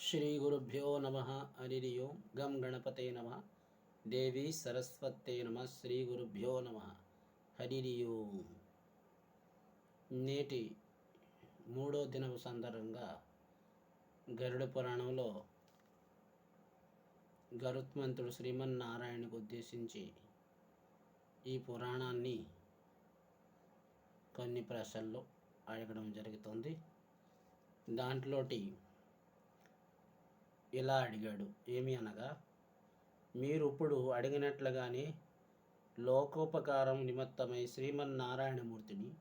శ్రీగురుభ్యో నమ హరి ఓం గం గణపతే నమ దేవి సరస్వతే నమ శ్రీ గురుభ్యో నమ హరి ఓం నేటి మూడో దినం సందర్భంగా గరుడ పురాణంలో గరుత్మంతుడు శ్రీమన్నారాయణకు ఉద్దేశించి ఈ పురాణాన్ని కొన్ని ప్రశ్నలు అడగడం జరుగుతుంది. దాంట్లోటి ఇలా అడిగాడు. ఏమి అనగా మీరు ఇప్పుడు అడిగినట్లుగానే లోకోపకారం నిమిత్తమై శ్రీమన్నారాయణమూర్తిని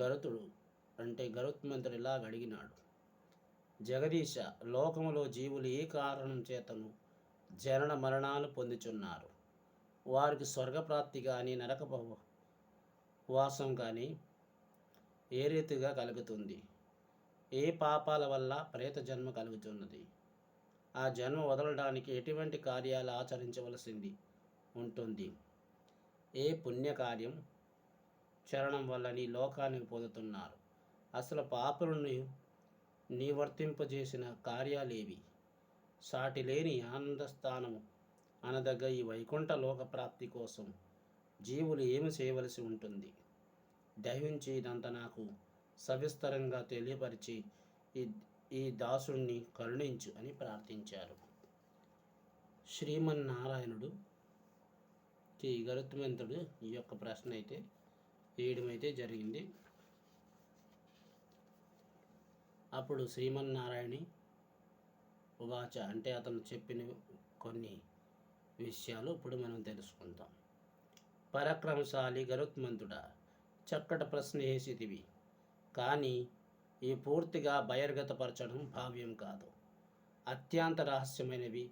గరుతుడు అంటే గరుత్మంతుడు ఇలా అడిగినాడు. జగదీశ లోకములో జీవులు ఏ కారణం చేతను జనన మరణాలు పొందుచున్నారు? వారికి స్వర్గప్రాప్తి కానీ నరక వాసం కానీ ఏ రీతిగా కలుగుతుంది? ఏ పాపాల వల్ల ప్రేత జన్మ కలుగుతున్నది? ఆ జన్మ వదలడానికి ఎటువంటి కార్యాలు ఆచరించవలసింది ఉంటుంది? ఏ పుణ్యకార్యం? చరణం వల్ల నీ లోకానికి పొందుతున్నారు. అసలు పాపులను నివర్తింపజేసిన కార్యాలేవి? సాటి లేని ఆనందస్థానము అనదగ్గ ఈ వైకుంఠ లోక ప్రాప్తి కోసం జీవులు ఏమి చేయవలసి ఉంటుంది? దహించి ఇదంతా నాకు సవిస్తరంగా తెలియపరిచి ఈ ఈ దాసుణ్ణి కరుణించు అని ప్రార్థించారు. శ్రీమన్నారాయణుడు ఈ గరుత్మంతుడు ఈ యొక్క ప్రశ్న అయితే వేయడం అయితే జరిగింది. అప్పుడు శ్రీమన్నారాయణి ఉవాచ అంటే అతను చెప్పిన కొన్ని విషయాలు ఇప్పుడు మనం తెలుసుకుందాం. పరాక్రమశాలి గరుత్మంతుడా చక్కటి ప్రశ్న వేసేదివి కానీ ఈ పూర్తిగా బహిర్గతపరచడం భావ్యం కాదు. అత్యంత రహస్యమైనవి.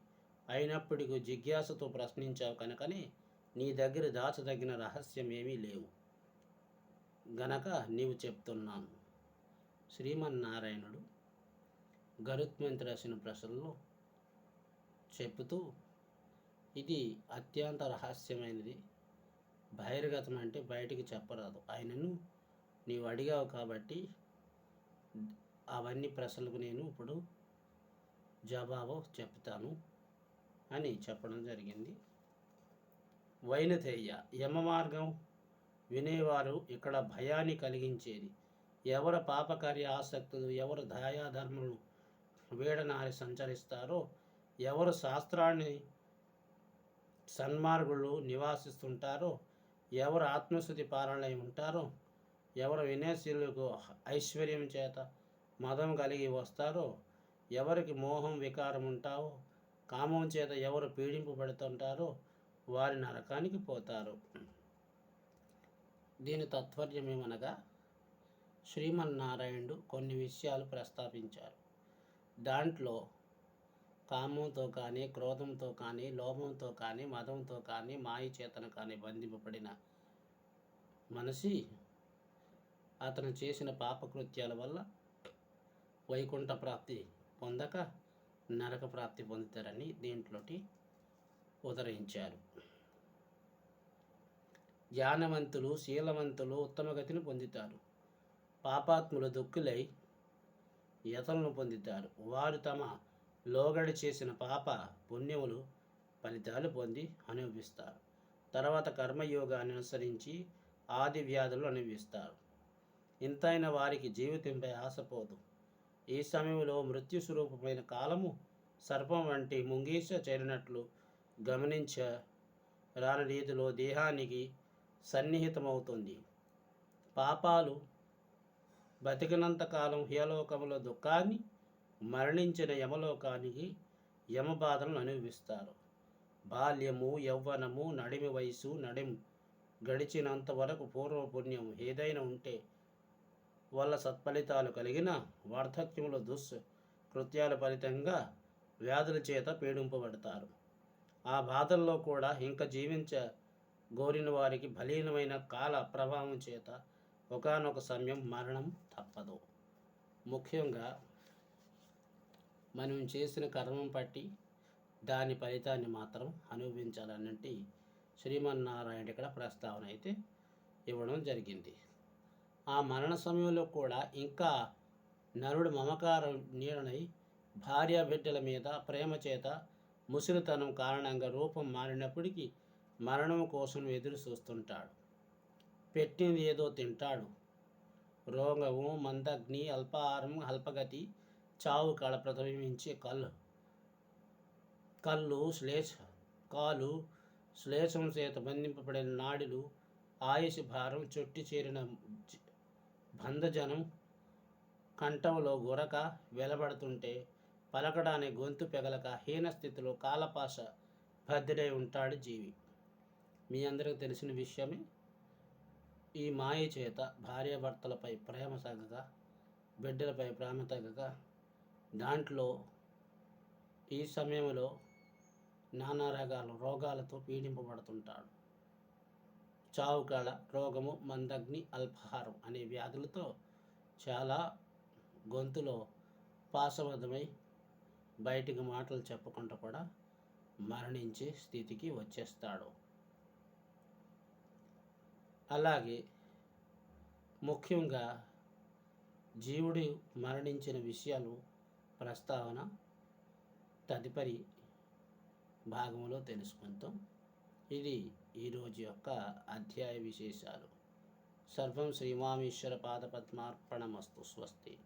అయినప్పటికీ జిజ్ఞాసతో ప్రశ్నించావు కనుకనే నీ దగ్గర దాచదగిన రహస్యం ఏమీ లేవు. గనక నీవు చెప్తున్నాను. శ్రీమన్నారాయణుడు గరుత్మంతి రాసిన ప్రశ్నలో చెబుతూ ఇది అత్యంత రహస్యమైనది. బహిర్గతం అంటే బయటికి చెప్పరాదు. ఆయనను నీవు అడిగావు కాబట్టి అవన్నీ ప్రశ్నలకు నేను ఇప్పుడు జవాబు చెప్తాను అని చెప్పడం జరిగింది. వైనతేయ యమ మార్గం వినేవారు ఇక్కడ భయాన్ని కలిగించేది. ఎవరు పాపకార్య ఆసక్తులు ఎవరు దయాధర్ములు వేడనారి సంచరిస్తారో ఎవరు శాస్త్రాన్ని సన్మార్గులు నివాసిస్తుంటారో ఎవరు ఆత్మశుద్ధి పాలనై ఉంటారో ఎవరు వినయశీలకు ఐశ్వర్యం చేత మదం కలిగి వస్తారో ఎవరికి మోహం వికారం ఉంటావో కామం చేత ఎవరు పీడింపబడుతుంటారో వారి నరకానికి పోతారు. దీని తాత్పర్యం ఏమనగా శ్రీమన్నారాయణుడు కొన్ని విషయాలు ప్రస్తావించారు. దాంట్లో కామంతో కానీ క్రోధంతో కానీ లోభంతో కానీ మదంతో కానీ మాయ చేతన కానీ బంధింపబడిన మనిషి అతను చేసిన పాపకృత్యాల వల్ల వైకుంఠ ప్రాప్తి పొందక నరక ప్రాప్తి పొందుతారని దీంట్లోటి ఉదరించారు. జ్ఞానవంతులు శీలవంతులు ఉత్తమగతిని పొందుతారు. పాపాత్ములు దుఃఖులై యతలను పొందుతారు. వారు తమ లోగడి చేసిన పాప పుణ్యములు ఫలితాలు పొంది అనుభవిస్తారు. తర్వాత కర్మయోగాన్ని అనుసరించి ఆది వ్యాధులు అనుభవిస్తారు. ఇంతైన వారికి జీవితంపై ఆశపోదు ఈ సమయంలో మృత్యు స్వరూపమైన కాలము సర్పం వంటి ముంగీష చేరినట్లు గమనించ రాని రీతిలో దేహానికి సన్నిహితమవుతుంది. పాపాలు బతికినంత కాలం హేలోకములో దుఃఖాన్ని మరణించిన యమలోకానికి యమబాధలను అనుభవిస్తారు. బాల్యము యవ్వనము నడిమి వయసు నడిం గడిచినంత వరకు పూర్వపుణ్యం ఏదైనా ఉంటే వల్ల సత్ఫలితాలు కలిగిన వార్ధక్యముల దుస్ కృత్యాల ఫలితంగా వ్యాధుల చేత పీడింపబడతారు. ఆ బాధల్లో కూడా ఇంకా జీవించ గోరిన వారికి బలీనమైన కాల ప్రభావం చేత ఒకానొక సమయం మరణం తప్పదు. ముఖ్యంగా మనం చేసిన కర్మం పట్టి దాని ఫలితాన్ని మాత్రం అనుభవించాలన్నట్టు శ్రీమన్నారాయణ ఇక్కడ ప్రస్తావన అయితే ఇవ్వడం జరిగింది. ఆ మరణ సమయంలో కూడా ఇంకా నరుడు మమకారం నీడనై భార్య బిడ్డల మీద ప్రేమ చేత ముసిరితనం కారణంగా రూపం మారినప్పటికీ మరణం కోసం ఎదురు చూస్తుంటాడు. పెట్టింది ఏదో తింటాడు. రోగము మందగ్ని అల్పాహారం అల్పగతి చావు కళ ప్రతిబింబించే కళ్ళు కళ్ళు శ్లేష కాలు శ్లేషం చేత బంధింపబడిన నాడులు ఆయుష్ భారం చుట్టి చేరిన బంధజనం కంఠంలో గురక వెలబడుతుంటే పలకడానికి గొంతు పెగలక హీనస్థితిలో కాలపాస భద్రై ఉంటాడు జీవి. మీ అందరికీ తెలిసిన విషయమే ఈ మాయ చేత భార్యాభర్తలపై ప్రేమ తగ్గక బిడ్డలపై ప్రేమ తగ్గక దాంట్లో ఈ సమయంలో నానా రకాల రోగాలతో పీడింపబడుతుంటాడు. చావుకాళ రోగము మందగ్ని అల్పాహారం అనే వ్యాధులతో చాలా గొంతులో పాసబద్ధమై బయటికి మాటలు చెప్పకుండా కూడా మరణించే స్థితికి వచ్చేస్తాడు. అలాగే ముఖ్యంగా జీవుడు మరణించిన విషయాలు ప్రస్తావన తదుపరి భాగంలో తెలుసుకుంటాం. ఇది ఈరోజు యొక్క అధ్యాయ విశేషాలు. సర్వం శ్రీమామేశ్వర పాదపద్మార్పణమస్తు స్వస్తి.